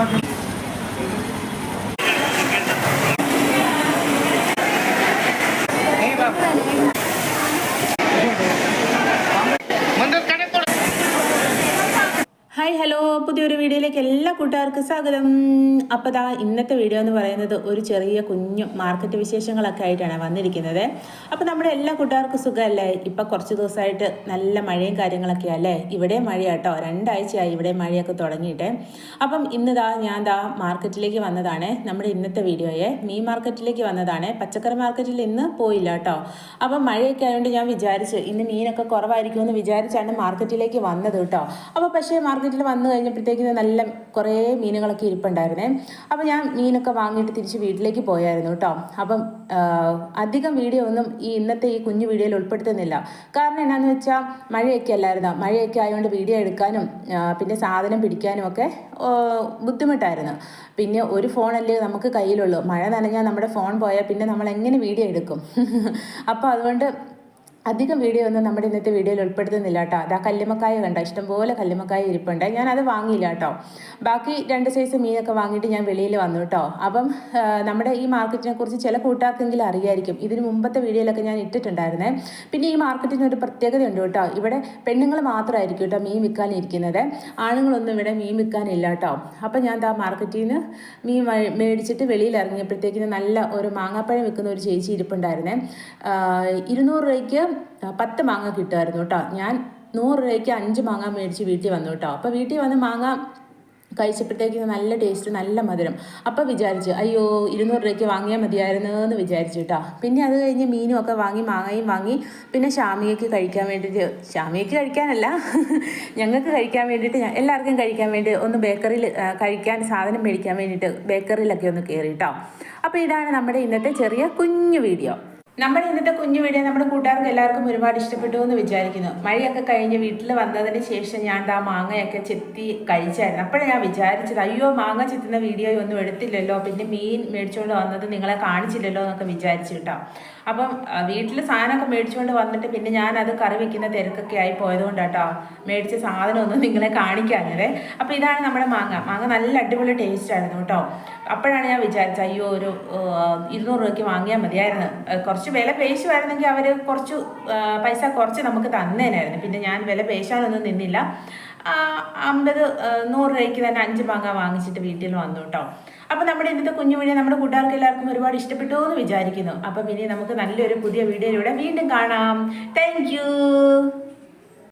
Thank you. Hi hello. പുതിയൊരു വീഡിയോയിലേക്ക് എല്ലാ കൂട്ടുകാർക്കും സ്വാഗതം. അപ്പോൾ ദാ ഇന്നത്തെ വീഡിയോ എന്ന് പറയുന്നത് ഒരു ചെറിയ കുഞ്ഞു മാർക്കറ്റ് വിശേഷങ്ങളൊക്കെ ആയിട്ടാണ് വന്നിരിക്കുന്നത്. അപ്പോൾ നമ്മുടെ എല്ലാ കൂട്ടുകാർക്കും സുഖമല്ലേ? ഇപ്പം കുറച്ച് ദിവസമായിട്ട് നല്ല മഴയും കാര്യങ്ങളൊക്കെ അല്ലേ? ഇവിടെ മഴയാട്ടോ. രണ്ടാഴ്ചയായി ഇവിടെ മഴയൊക്കെ തുടങ്ങിയിട്ട്. അപ്പം ഇന്ന് ദാ ഞാൻ ദാ മാർക്കറ്റിലേക്ക് വന്നതാണ്. നമ്മുടെ ഇന്നത്തെ വീഡിയോയെ മീൻ മാർക്കറ്റിലേക്ക് വന്നതാണ്. പച്ചക്കറി മാർക്കറ്റിൽ ഇന്ന് പോയില്ല കേട്ടോ. അപ്പം മഴയൊക്കെ ആയതുകൊണ്ട് ഞാൻ വിചാരിച്ചു ഇന്ന് മീനൊക്കെ കുറവായിരിക്കുമെന്ന് വിചാരിച്ചാണ് മാർക്കറ്റിലേക്ക് വന്നത് കേട്ടോ. അപ്പോൾ പക്ഷേ മാർക്കറ്റിൽ വന്നു കഴിഞ്ഞപ്പോഴത്തേക്കും നല്ല കുറേ മീനുകളൊക്കെ ഇരിപ്പുണ്ടായിരുന്നേ. അപ്പോൾ ഞാൻ മീനൊക്കെ വാങ്ങിയിട്ട് തിരിച്ച് വീട്ടിലേക്ക് പോയായിരുന്നു കേട്ടോ. അപ്പം അധികം വീഡിയോ ഒന്നും ഈ ഇന്നത്തെ ഈ കുഞ്ഞു വീഡിയോയിൽ ഉൾപ്പെടുത്തുന്നില്ല. കാരണം എന്നാന്ന് വെച്ചാൽ മഴയൊക്കെ അല്ലായിരുന്നോ? മഴയൊക്കെ ആയതുകൊണ്ട് വീഡിയോ എടുക്കാനും പിന്നെ സാധനം പിടിക്കാനും ഒക്കെ ബുദ്ധിമുട്ടായിരുന്നു. പിന്നെ ഒരു ഫോണല്ലേ നമുക്ക് കയ്യിലുള്ളൂ. മഴ നനഞ്ഞാൽ നമ്മുടെ ഫോൺ പോയാൽ പിന്നെ നമ്മൾ എങ്ങനെ വീഡിയോ എടുക്കും? അപ്പോൾ അതുകൊണ്ട് അധികം വീഡിയോ ഒന്നും നമ്മുടെ ഇന്നത്തെ വീഡിയോയിൽ ഉൾപ്പെടുത്തുന്നില്ല കേട്ടോ. അതാ കല്ലുമക്കായ കണ്ടോ ഇഷ്ടംപോലെ കല്ലുമക്കായ ഇരിപ്പുണ്ട്. ഞാൻ അത് വാങ്ങിയില്ല കേട്ടോ. ബാക്കി രണ്ട് സൈസ് മീനൊക്കെ വാങ്ങിയിട്ട് ഞാൻ വെളിയിൽ വന്നു കേട്ടോ. അപ്പം നമ്മുടെ ഈ മാർക്കറ്റിനെ കുറിച്ച് ചില കൂട്ടുകാർക്കെങ്കിലും അറിയായിരിക്കും. ഇതിന് മുമ്പത്തെ വീഡിയോയിലൊക്കെ ഞാൻ ഇട്ടിട്ടുണ്ടായിരുന്നേ. പിന്നെ ഈ മാർക്കറ്റിന് ഒരു പ്രത്യേകതയുണ്ട് കേട്ടോ. ഇവിടെ പെണ്ണുങ്ങൾ മാത്രമായിരിക്കും കേട്ടോ മീൻ വിൽക്കാനിരിക്കുന്നത് ആണുങ്ങളൊന്നും ഇവിടെ മീൻ വിൽക്കാനില്ല കേട്ടോ. അപ്പം ഞാൻ ആ മാർക്കറ്റിൽ നിന്ന് മീൻ മേടിച്ചിട്ട് വെളിയിൽ ഇറങ്ങിയപ്പോഴത്തേക്കിന് നല്ല ഒരു മാങ്ങാപ്പഴം വിൽക്കുന്ന ഒരു ചേച്ചി ഇരിപ്പുണ്ടായിരുന്നേ. ഇരുന്നൂറ് രൂപയ്ക്ക് പത്ത് മാങ്ങ കിട്ടുമായിരുന്നു കേട്ടോ. ഞാൻ നൂറ് രൂപയ്ക്ക് അഞ്ച് മാങ്ങ മേടിച്ച് വീട്ടിൽ വന്നു കേട്ടോ. അപ്പോൾ വീട്ടിൽ വന്ന് മാങ്ങ കഴിച്ചപ്പോഴത്തേക്ക് നല്ല ടേസ്റ്റ് നല്ല മധുരം. അപ്പോൾ വിചാരിച്ചു അയ്യോ ഇരുന്നൂറ് രൂപയ്ക്ക് വാങ്ങിയാൽ മതിയായിരുന്നു എന്ന് വിചാരിച്ചു കേട്ടോ. പിന്നെ അത് കഴിഞ്ഞ് മീനും ഒക്കെ വാങ്ങി മാങ്ങയും വാങ്ങി. പിന്നെ ഷാമിയയ്ക്ക് കഴിക്കാൻ വേണ്ടിയിട്ട് ഷാമിയയ്ക്ക് കഴിക്കാനല്ല ഞങ്ങൾക്ക് കഴിക്കാൻ വേണ്ടിയിട്ട് എല്ലാവർക്കും കഴിക്കാൻ വേണ്ടി ഒന്ന് ബേക്കറിയിൽ കഴിക്കാൻ സാധനം മേടിക്കാൻ വേണ്ടിയിട്ട് ബേക്കറിയിലൊക്കെ ഒന്ന് കയറി കേട്ടോ. അപ്പോൾ ഇതാണ് നമ്മുടെ ഇന്നത്തെ ചെറിയ കുഞ്ഞു വീഡിയോ. നമ്മുടെ ഇന്നത്തെ കുഞ്ഞു വീഡിയോ നമ്മുടെ കൂട്ടുകാർക്ക് എല്ലാവർക്കും ഒരുപാട് ഇഷ്ടപ്പെട്ടു എന്ന് വിചാരിക്കുന്നു. മഴയൊക്കെ കഴിഞ്ഞ് വീട്ടിൽ വന്നതിന് ശേഷം ഞാൻ ആ മാങ്ങയൊക്കെ ചെത്തി കഴിച്ചായിരുന്നു. അപ്പോഴാണ് ഞാൻ വിചാരിച്ചത് അയ്യോ മാങ്ങ ചെത്തുന്ന വീഡിയോ ഒന്നും എടുത്തില്ലല്ലോ പിന്നെ മീൻ മേടിച്ചുകൊണ്ട് വന്നത് നിങ്ങളെ കാണിച്ചില്ലല്ലോ എന്നൊക്കെ വിചാരിച്ചു കേട്ടോ. അപ്പം വീട്ടിൽ സാധനമൊക്കെ മേടിച്ചുകൊണ്ട് വന്നിട്ട് പിന്നെ ഞാൻ അത് കറി വെക്കുന്ന തിരക്കൊക്കെ ആയി പോയതുകൊണ്ട് കേട്ടോ മേടിച്ച സാധനമൊന്നും നിങ്ങളെ കാണിക്കാഞ്ഞത്. അപ്പോൾ ഇതാണ് നമ്മുടെ മാങ്ങ. മാങ്ങ നല്ല അടിപൊളി ടേസ്റ്റ് ആയിരുന്നു കേട്ടോ. അപ്പോഴാണ് ഞാൻ വിചാരിച്ചത് അയ്യോ ഒരു ഇരുന്നൂറ് രൂപയ്ക്ക് വാങ്ങിയാൽ മതിയായിരുന്നു. ആ, കുറച്ച് വില പേശുമായിരുന്നെങ്കിൽ അവർ കുറച്ച് പൈസ കുറച്ച് നമുക്ക് തന്നേനായിരുന്നു. പിന്നെ ഞാൻ വില പേശാനൊന്നും നിന്നില്ല. അമ്പത് നൂറ് രൂപയ്ക്ക് തന്നെ അഞ്ച് മാങ്ങ വാങ്ങിച്ചിട്ട് വീട്ടിൽ വന്നു കേട്ടോ അപ്പോൾ നമ്മുടെ ഇന്നത്തെ കുഞ്ഞു വീഡിയോ നമ്മുടെ കൂട്ടുകാർക്ക് എല്ലാവർക്കും ഒരുപാട് ഇഷ്ടപ്പെട്ടു എന്ന് വിചാരിക്കുന്നു. അപ്പം ഇനി നമുക്ക് നല്ലൊരു പുതിയ വീഡിയോയിലൂടെ വീണ്ടും കാണാം. താങ്ക്